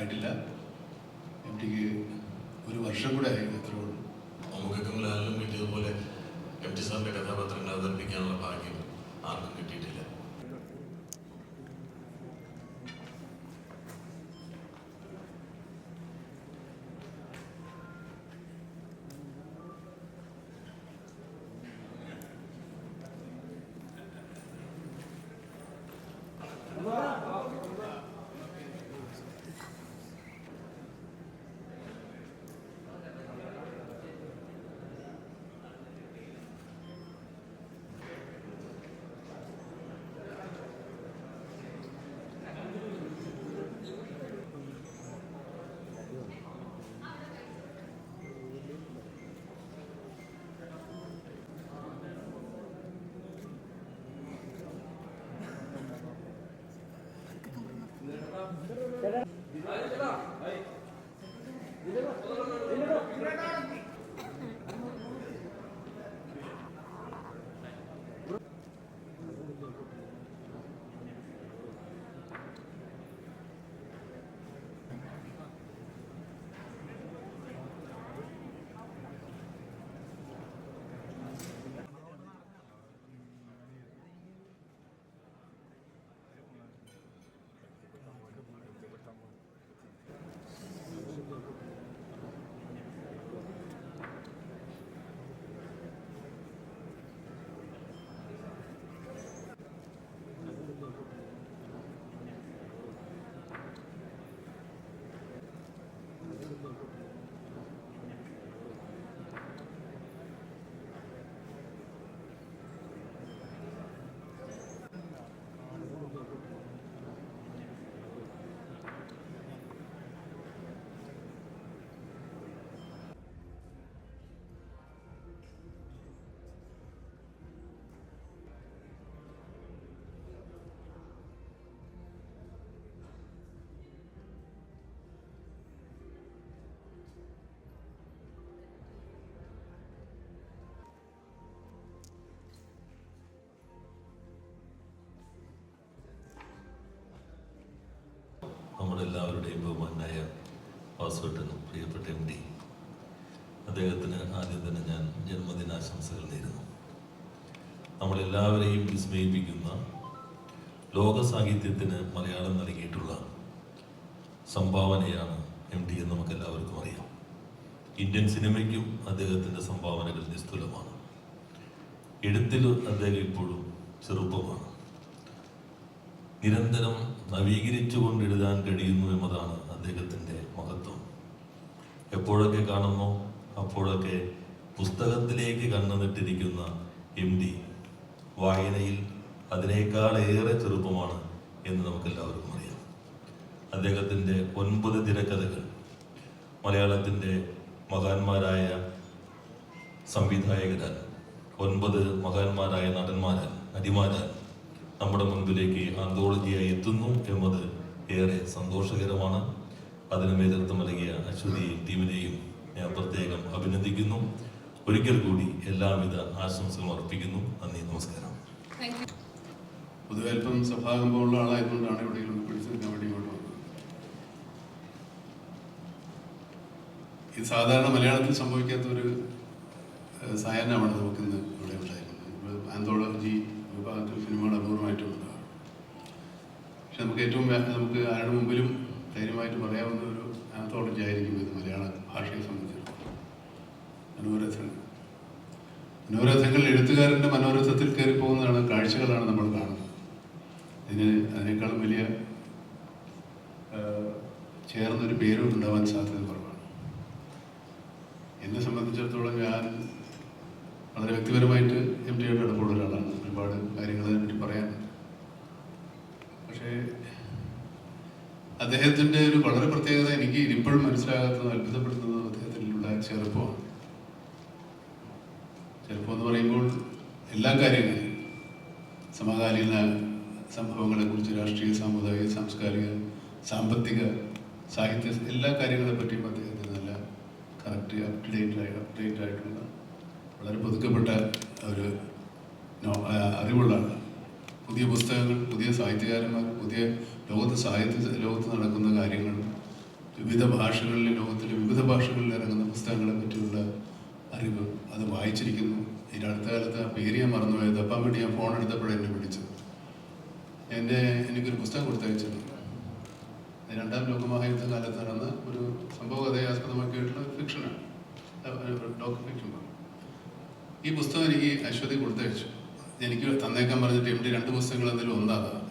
ആയിട്ടില്ല. M tick ഒരു വർഷം കൂടെ ആയി അത്രേ ഉള്ളൂ. നമുക്കൊക്കെ കഥാപാത്രങ്ങൾ അവതരിപ്പിക്കാനുള്ള ഭാഗ്യം ആർക്കും കിട്ടിയിട്ടില്ല. എല്ലാവരുടെയും ബഹുമാനായ വാസുവേട്ടനും പ്രിയപ്പെട്ട എം ഡി. അദ്ദേഹത്തിന് ആദ്യം തന്നെ ഞാൻ ജന്മദിനാശംസകൾ നേരുന്നു. നമ്മളെല്ലാവരെയും വിസ്മയിപ്പിക്കുന്ന ലോക സാഹിത്യത്തിന് മലയാളം നൽകിയിട്ടുള്ള സംഭാവനയാണ് എം ഡി എന്ന് നമുക്ക് എല്ലാവർക്കും അറിയാം. ഇന്ത്യൻ സിനിമയ്ക്കും അദ്ദേഹത്തിന്റെ സംഭാവനകൾ നിസ്തുലമാണ്. എഴുത്തിൽ അദ്ദേഹം ഇപ്പോഴും ചെറുപ്പമാണ്. നിരന്തരം നവീകരിച്ചുകൊണ്ട് എഴുതാൻ കഴിയുന്നു എന്നതാണ് അദ്ദേഹത്തിന്റെ മഹത്വം. എപ്പോഴൊക്കെ കാണുന്നു? അപ്പോഴൊക്കെ പുസ്തകത്തിലേക്ക് കണ്ണുനിട്ടിരിക്കുന്ന എം ഡി. വായനയിൽ അതിനേക്കാളേറെ ചെറുപ്പമാണ് എന്ന് നമുക്കെല്ലാവർക്കും അറിയാം. അദ്ദേഹത്തിന്റെ ഒൻപത് തിരക്കഥകൾ മലയാളത്തിന്റെ മഹാന്മാരായ സംവിധായകരാൽ ഒൻപത് മഹാന്മാരായ നടന്മാരാൽ നടിമാരാൽ നമ്മുടെ മുൻപിലേക്ക് ആന്തോളജിയായി എത്തുന്നു എന്നത് ഏറെ സന്തോഷകരമാണ്. അതിന് നേതൃത്വം നൽകിയ അശ്വതിയെയും ടീമിനെയും ഞാൻ പ്രത്യേകം അഭിനന്ദിക്കുന്നു. ഒരിക്കൽ കൂടി എല്ലാവിധ ആശംസകളും അർപ്പിക്കുന്നു. നന്ദി നമസ്കാരം. പൊതുവെ അല്പം സഭാകമ്പമുള്ള ആളായതുകൊണ്ടാണ് ഇവിടെ പിടിച്ചു നിൽക്കാൻ വേണ്ടി ഇങ്ങോട്ട് വന്നത്. ഇത് സാധാരണ മലയാളത്തിൽ സംഭവിക്കാത്ത ഒരു സായാഹ്നമാണ് നമുക്കിന്ന് ഇവിടെ ഉണ്ടായിരുന്നത്. ആന്തോളജി വിഭാഗത്തിൽ സിനിമകൾ അപൂർവമായിട്ടും ഉണ്ടാകും പക്ഷെ നമുക്ക് ഏറ്റവും നമുക്ക് ആരുടെ മുമ്പിലും ധൈര്യമായിട്ട് പറയാവുന്ന ഒരു ആന്തോളജി ആയിരിക്കും ഇത് മലയാള ഭാഷയെ സംബന്ധിച്ചിടത്തോളം. മനോരഥങ്ങൾ. മനോരഥങ്ങൾ എഴുത്തുകാരന്റെ മനോരഥത്തിൽ കയറി പോകുന്നതാണ് കാഴ്ചകളാണ് നമ്മൾ കാണുന്നത്. ഇതിന് അതിനേക്കാളും വലിയ ചേർന്നൊരു പേരും ഉണ്ടാവാൻ സാധ്യത കുറവാണ്. എന്നെ സംബന്ധിച്ചിടത്തോളം ഞാൻ വളരെ വ്യക്തിപരമായിട്ട് എം ടിയുടെ അടുപ്പുള്ള ഒരാളാണ്. ഒരുപാട് കാര്യങ്ങൾ അതിനെപ്പറ്റി പറയാൻ. പക്ഷേ അദ്ദേഹത്തിന്റെ ഒരു വളരെ പ്രത്യേകത എനിക്ക് ഇപ്പോഴും മനസ്സിലാകാത്തത് അത്ഭുതപ്പെടുത്തുന്നത് അദ്ദേഹത്തിലുള്ള ചെറുപ്പമാണ് ചെറുപ്പം എന്ന് പറയുമ്പോൾ എല്ലാ കാര്യങ്ങളും. സമകാലീന സംഭവങ്ങളെക്കുറിച്ച് രാഷ്ട്രീയ സാമുദായിക സാംസ്കാരിക സാമ്പത്തിക സാഹിത്യ എല്ലാ കാര്യങ്ങളെ പറ്റിയും അദ്ദേഹത്തിന് നല്ല കറക്റ്റ് അപ് ടു അപ്ഡേറ്റ് ആയിട്ടുള്ള വളരെ പുതുക്കപ്പെട്ട ഒരു അറിവുള്ള പുതിയ പുസ്തകങ്ങൾ പുതിയ സാഹിത്യകാരന്മാർ പുതിയ ലോകത്ത് സാഹിത്യ ലോകത്ത് നടക്കുന്ന കാര്യങ്ങൾ വിവിധ ഭാഷകളിൽ ലോകത്തിലെ വിവിധ ഭാഷകളിൽ ഇറങ്ങുന്ന പുസ്തകങ്ങളെ പറ്റിയുള്ള അറിവ് അത് വായിച്ചിരിക്കുന്നു. ഇതിന്റെ അടുത്ത കാലത്ത് പേര് ഞാൻ മറന്നുപോയത്. അപ്പം വേണ്ടി ഞാൻ ഫോൺ എടുത്തപ്പോഴാണ് എന്നെ വിളിച്ചത്. എന്നെ എനിക്കൊരു പുസ്തകം കൊടുത്തയച്ചിരുന്നു രണ്ടാം ലോകമഹായുദ്ധ കാലത്ത് നടന്ന ഒരു സംഭവ കഥയെ ആസ്പദമാക്കിയിട്ടുള്ള ഫിക്ഷനാണ് ഫിക്ഷൻ ഈ പുസ്തകം എനിക്ക് അശ്വതി കൊടുത്തയച്ചു എനിക്ക് തന്നേക്കാൻ പറഞ്ഞിട്ട് എം ഡി രണ്ട് പുസ്തകങ്ങൾ എന്തെങ്കിലും ഒന്നാകാം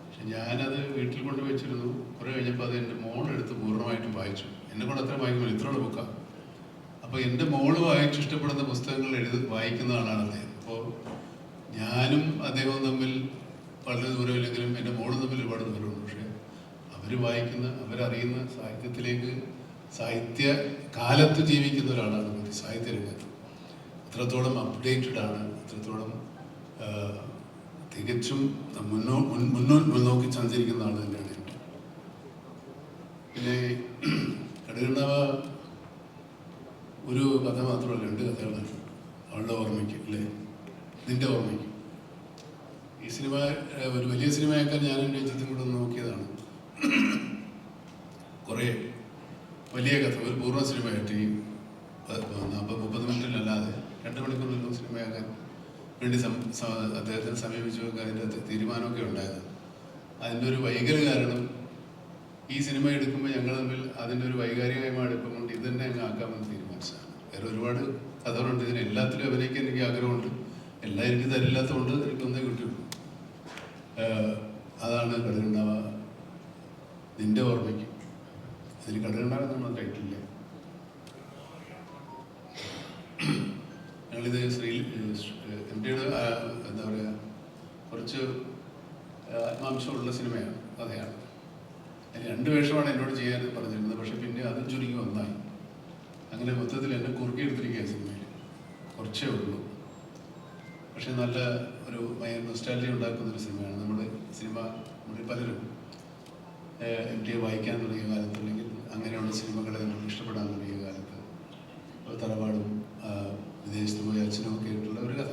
പക്ഷെ ഞാനത് വീട്ടിൽ കൊണ്ട് വെച്ചിരുന്നു കുറെ കഴിഞ്ഞപ്പോൾ അത് എന്റെ മോളെടുത്ത് പൂർണമായിട്ടും വായിച്ചു. എന്നെ കൊണ്ട് അത്ര വായിക്കുമ്പോൾ ഇത്രയുള്ള ബുക്കാണ് അപ്പോൾ എന്റെ മോൾ വായിച്ച് ഇഷ്ടപ്പെടുന്ന പുസ്തകങ്ങൾ എഴുതി വായിക്കുന്ന ആളാണ് അദ്ദേഹം. അപ്പോൾ ഞാനും അദ്ദേഹവും തമ്മിൽ വളരെ ദൂരമില്ലെങ്കിലും എന്റെ മോളും തമ്മിൽ ഒരുപാട് ദൂരമുണ്ട്. പക്ഷേ അവർ വായിക്കുന്ന അവരറിയുന്ന സാഹിത്യത്തിലേക്ക് സാഹിത്യ കാലത്ത് ജീവിക്കുന്ന ഒരാളാണ് സാഹിത്യ രംഗത്ത് എത്രത്തോളം അപ്ഡേറ്റഡ് ആണ്. അത്രത്തോളം തികച്ചും മുന്നോ മുന്നോട്ട് മുന്നോക്കി സഞ്ചരിക്കുന്ന ആൾ തന്നെയാണ് എന്റെ പിന്നെ കടുകണ്ണവ ഒരു കഥ മാത്രമല്ല രണ്ട് കഥകളാണ് അവളുടെ ഓർമ്മയ്ക്ക് അല്ലേ? നിന്റെ ഓർമ്മയ്ക്ക്. ഈ സിനിമ ഒരു വലിയ സിനിമയേക്കാൾ ഞാൻ രഞ്ജിത്തും കൂടെ നോക്കിയതാണ് കുറേ വലിയ കഥ ഒരു പൂർണ സിനിമയായിട്ട് ഈ പ- നാൽപ്പത് മുപ്പത് മണിക്കൂറിലൊന്നും സിനിമയാക്കാൻ വേണ്ടി അദ്ദേഹത്തിന് സ- അദ്ദേഹത്തെ സമീപിച്ചു അതിന്റെ തീരുമാനമൊക്കെ ഉണ്ടായത് അതിന്റെ ഒരു വൈകല്യ കാരണം ഈ സിനിമ എടുക്കുമ്പോൾ ഞങ്ങൾ തമ്മിൽ അതിന്റെ ഒരു വൈകാരികമായ അടുപ്പം കൊണ്ട് ഇത് തന്നെ അങ്ങ് ആക്കാമെന്ന് തീരുമാനിച്ചതാണ്. വേറെ ഒരുപാട് കഥകളുണ്ട്. ഇതിന് എല്ലാത്തിലും അഭിനയിക്കാൻ എനിക്ക് ആഗ്രഹമുണ്ട്. എല്ലാം എനിക്ക് തരില്ലാത്തതുകൊണ്ട് എനിക്കൊന്നേ കിട്ടിയുള്ളൂ. അതാണ് കടുകുണ്ടാവ നിന്റെ ഓർമ്മയ്ക്ക്. അതിൽ കടുകുണ്ടാവ നമ്മൾ ടൈറ്റില്ലേ ഞങ്ങളിത് ശ്രീ എം ടിയുടെ എന്താ പറയുക കുറച്ച് ആത്മാംശമുള്ള സിനിമയാണ് കഥയാണ്. രണ്ട് വേഷമാണ് എന്നോട് ചെയ്യാൻ പറഞ്ഞിരുന്നത് പക്ഷെ പിന്നെ അതും ചുരുങ്ങി ഒന്നായി അങ്ങനെ മൊത്തത്തിൽ എന്നെ കുറുക്കിയെടുത്തിരിക്കുക സിനിമയിൽ കുറച്ചേ ഉള്ളൂ. പക്ഷെ നല്ല ഒരു നൊസ്റ്റാലജി ഉണ്ടാക്കുന്ന ഒരു സിനിമയാണ്. നമ്മുടെ സിനിമ നമ്മുടെ പലരും എം ടിയെ വായിക്കാൻ തുടങ്ങിയ കാലത്ത് അല്ലെങ്കിൽ അങ്ങനെയുള്ള സിനിമകളെ നമുക്ക് ഇഷ്ടപ്പെടാൻ തുടങ്ങിയ കാലത്ത് തറവാടും വിദേശത്ത് പോയി അച്ഛനും ഒക്കെ ആയിട്ടുള്ള ഒരു കഥ.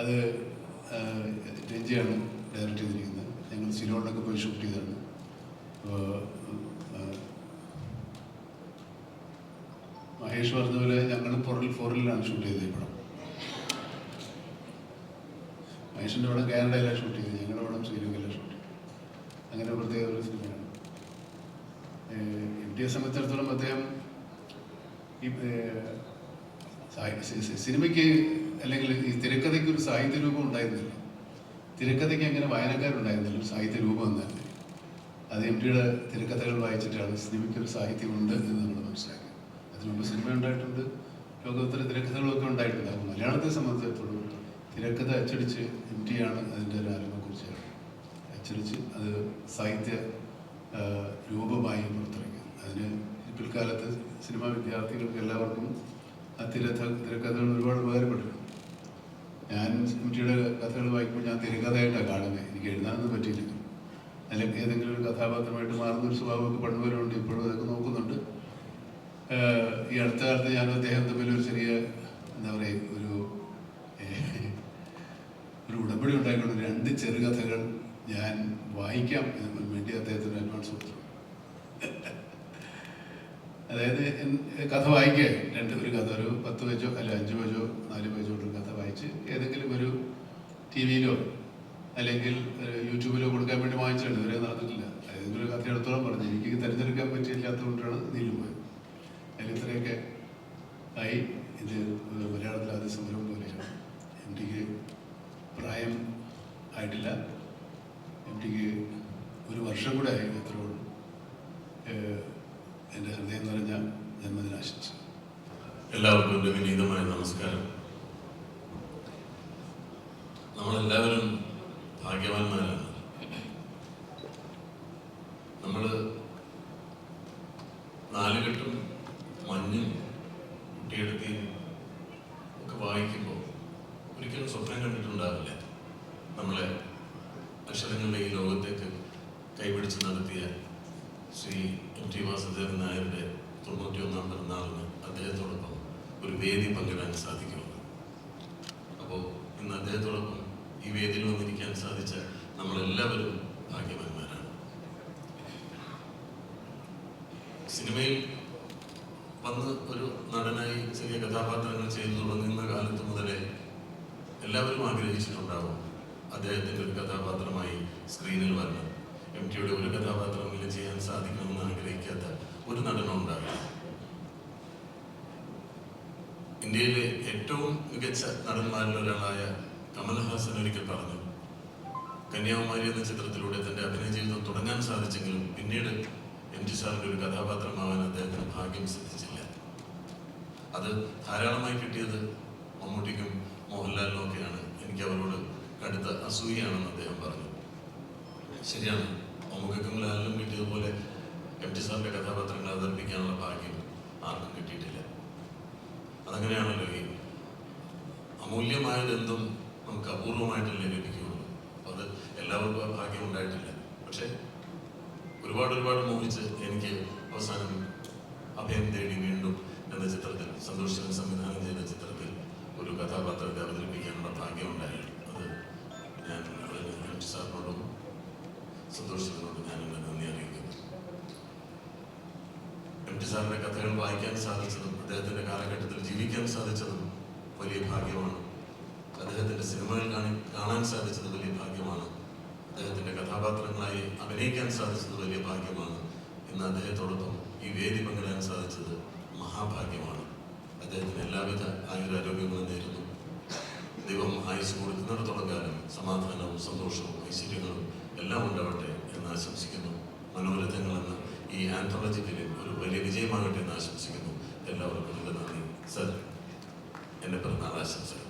അത് രഞ്ജിയാണ് ഡയറക്റ്റ് ചെയ്തിരിക്കുന്നത്. ഞങ്ങൾ സിലോണിലൊക്കെ പോയി ഷൂട്ട് ചെയ്തതാണ്. അപ്പോൾ മഹേഷ് പറഞ്ഞതുപോലെ ഞങ്ങൾ ഫോറിൽ ഫോറിലാണ് ഷൂട്ട് ചെയ്തത് ഈ മഹേഷിന്റെ പടം കാനഡയിലാണ് ഷൂട്ട് ചെയ്തത്. ഞങ്ങളുടെ പടം ശ്രീലങ്കയിലാണ് ഷൂട്ട് ചെയ്തത്. അങ്ങനെ പ്രത്യേക ഒരു സിനിമയാണ്. എം ടിയെ സംബന്ധിച്ചിടത്തോളം അദ്ദേഹം ഈ സിനിമയ്ക്ക് അല്ലെങ്കിൽ ഈ തിരക്കഥയ്ക്ക് ഒരു സാഹിത്യ രൂപം ഉണ്ടായിരുന്നില്ല. തിരക്കഥയ്ക്ക് അങ്ങനെ വായനക്കാരുണ്ടായിരുന്നില്ല. ഒരു സാഹിത്യ രൂപം എന്നല്ല അത് എം ടിയുടെ തിരക്കഥകൾ വായിച്ചിട്ടാണ് സിനിമയ്ക്ക് ഒരു സാഹിത്യമുണ്ട് എന്ന് നമ്മൾ മനസ്സിലാക്കി അതിനുമ്പോൾ സിനിമ ഉണ്ടായിട്ടുണ്ട്. ലോകത്തിലെ തിരക്കഥകളൊക്കെ ഉണ്ടായിട്ടുണ്ട്. അപ്പോൾ മലയാളത്തെ സംബന്ധിച്ചിടത്തോളം തിരക്കഥ അച്ചടിച്ച് എം ടി ആണ് അതിന്റെ ഒരു ആരംഭക്കുറിച്ച് അച്ചടിച്ച് അത് സാഹിത്യ രൂപമായി പുറത്തിറങ്ങി അതിന് പിൽക്കാലത്ത് സിനിമാ വിദ്യാർത്ഥികൾക്ക് എല്ലാവർക്കും ആ തിരഥ തിരക്കഥകൾ ഒരുപാട് ഉപകാരപ്പെട്ടിട്ടുണ്ട് ഞാൻ സിമിറ്റിയുടെ കഥകൾ വായിക്കുമ്പോൾ ഞാൻ തിരക്കഥയായിട്ടാണ് കാണുന്നത്. എനിക്ക് എഴുതാനൊന്നും പറ്റിയില്ല. അല്ലെങ്കിൽ ഏതെങ്കിലും ഒരു കഥാപാത്രമായിട്ട് മാറുന്ന ഒരു സ്വഭാവമൊക്കെ പണ്ടുവരുണ്ട് ഇപ്പോഴും അതൊക്കെ നോക്കുന്നുണ്ട്. ഈ അടുത്ത കാലത്ത് ഞാനും അദ്ദേഹം തമ്മിൽ ഒരു ചെറിയ എന്താ പറയുക ഒരു ഒരു ഉടമ്പടി ഉണ്ടായിക്കൊണ്ട് രണ്ട് ചെറുകഥകൾ ഞാൻ വായിക്കാം എന്ന് വേണ്ടി അദ്ദേഹത്തിന് അഡ്വാൻസ് കൊടുത്തു. അതായത് കഥ വായിക്കുക. രണ്ട് ഒരു കഥ. ഒരു പത്ത് പേജോ അല്ല അഞ്ച് പേജോ നാല് പേജോ ഒരു കഥ വായിച്ച് ഏതെങ്കിലും ഒരു ടി വിയിലോ അല്ലെങ്കിൽ യൂട്യൂബിലോ കൊടുക്കാൻ വേണ്ടി വാങ്ങിച്ചിട്ടുണ്ട്. ഇതുവരെ നടന്നിട്ടില്ല. ഏതെങ്കിലും ഒരു കഥ എടുത്തോളം പറഞ്ഞു. എനിക്ക് തിരഞ്ഞെടുക്കാൻ പറ്റിയില്ലാത്തതുകൊണ്ടാണ് നീലും പോയത്. അതിൽ ഇത്രയൊക്കെ ആയി. ഇത് മലയാളത്തിൽ ആദ്യ സംരംഭം പോലെയാണ്. എം ടിക്ക് പ്രായം ആയിട്ടില്ല. എം ടിക്ക് ഒരു വർഷം കൂടെ ആയി അത്രേ ഉള്ളൂ ഏഹ്, എന്റെ ഹൃദയം നിറഞ്ഞ ജന്മദിനാശംസ എല്ലാവർക്കും എന്റെ വിനീതമായ നമസ്കാരം. നമ്മളെല്ലാവരും ഭാഗ്യവാന്മാരാണ്. നമ്മൾ നാലുകെട്ടും മഞ്ഞും കുട്ടിയെടുത്തി ഒക്കെ വായിക്കുമ്പോൾ ഒരിക്കലും സ്വപ്നം കണ്ടിട്ടുണ്ടാവില്ല. നമ്മളെ അക്ഷരങ്ങളുടെ ഈ ലോകത്തേക്ക് കൈപിടിച്ച് നടത്തിയ ശ്രീ എം ടി വാസുദേവൻ നായരുടെ തൊണ്ണൂറ്റി ഒന്നാം പിറന്നാളിന് അദ്ദേഹത്തോടൊപ്പം. ഒരു വേദി പങ്കിടാൻ സാധിക്കുമെന്ന് അപ്പോൾ ഇന്ന് അദ്ദേഹത്തോടൊപ്പം ഈ വേദിയിൽ വന്നിരിക്കാൻ സാധിച്ച നമ്മളെല്ലാവരും ഭാഗ്യവാന്മാരാണ്. സിനിമയിൽ വന്ന് ഒരു നടനായി ചെറിയ കഥാപാത്രങ്ങൾ ചെയ്തു തുടങ്ങുന്ന കാലത്ത് മുതലേ എല്ലാവരും ആഗ്രഹിച്ചിട്ടുണ്ടാവും അദ്ദേഹത്തിന്റെ ഒരു കഥാപാത്രമായി സ്ക്രീനിൽ വരണം. എം ടിയുടെ ഒരു കഥാപാത്രമെങ്കിലും ചെയ്യാൻ സാധിക്കണമെന്ന് ആഗ്രഹിക്കാത്ത ഒരു നടനും ഇന്ത്യയിലെ ഏറ്റവും മികച്ച നടന്മാരിൽ ഒരാളായ കമൽഹാസൻ ഒരിക്കൽ പറഞ്ഞു കന്യാകുമാരി എന്ന ചിത്രത്തിലൂടെ തന്റെ അഭിനയ ജീവിതം തുടങ്ങാൻ സാധിച്ചെങ്കിലും പിന്നീട് എം ജി സാറിന്റെ ഒരു കഥാപാത്രമാവാൻ അദ്ദേഹത്തിന് ഭാഗ്യം സിദ്ധിച്ചില്ല. അത് ധാരാളമായി കിട്ടിയത് മമ്മൂട്ടിക്കും മോഹൻലാലിനും ഒക്കെയാണ്. എനിക്ക് അവരോട് കടുത്ത അസൂയയാണെന്ന് അദ്ദേഹം പറഞ്ഞു. ശരിയാണ് മമ്മൂക്കും ലാലിനും കിട്ടിയതുപോലെ എം ടി സാറിന്റെ കഥാപാത്രങ്ങൾ അവതരിപ്പിക്കാനുള്ള ഭാഗ്യം ആർക്കും കിട്ടിയിട്ടില്ല. അതങ്ങനെയാണല്ലോ ഈ അമൂല്യമായതെന്തും നമുക്ക് അപൂർവമായിട്ടല്ലേ ലഭിക്കുകയുള്ളൂ. അത് എല്ലാവർക്കും ഭാഗ്യം ഉണ്ടായിട്ടില്ല. പക്ഷേ ഒരുപാട് ഒരുപാട് മോഹിച്ച് എനിക്ക് അവസാനം അഭയം തേടി വീണ്ടും എന്ന ചിത്രത്തിൽ സന്തോഷം സംവിധാനം ചെയ്ത ചിത്രത്തിൽ ഒരു കഥാപാത്രത്തെ അവതരിപ്പിക്കാനുള്ള ഭാഗ്യം ഉണ്ടായി അത് ഞാൻ സാറിനോടും സന്തോഷത്തിനോടും ഞാൻ നന്ദി അറിയിക്കുന്നു. സാറിന്റെ കഥകൾ വായിക്കാൻ സാധിച്ചതും അദ്ദേഹത്തിന്റെ കാലഘട്ടത്തിൽ ജീവിക്കാൻ സാധിച്ചതും വലിയ ഭാഗ്യമാണ്. അദ്ദേഹത്തിന്റെ സിനിമകൾ കാണി കാണാൻ സാധിച്ചത് വലിയ ഭാഗ്യമാണ്. അദ്ദേഹത്തിന്റെ കഥാപാത്രങ്ങളായി അഭിനയിക്കാൻ സാധിച്ചത് വലിയ ഭാഗ്യമാണ്. ഇന്ന് അദ്ദേഹത്തോടൊപ്പം ഈ വേദി പങ്കിടാൻ സാധിച്ചത് മഹാഭാഗ്യമാണ്. അദ്ദേഹത്തിന് എല്ലാവിധ ആയുരാരോഗ്യങ്ങളും നേരുന്നു. ദൈവം ആയുസ് കൊടുക്കുന്നിടത്തോളം കാലം സമാധാനവും സന്തോഷവും ഐശ്വര്യങ്ങളും എല്ലാം ഉണ്ടാവട്ടെ എന്ന് ആശംസിക്കുന്നു. മനോരഥങ്ങൾ എന്ന ഈ ആന്ത്രോളജി ഫിലിം ഒരു വലിയ വിജയമാകട്ടെ എന്ന് ആശംസിക്കുന്നു. എല്ലാവർക്കും നന്ദി. സർ എന്റെ പിറന്നാൾ ആശംസകൾ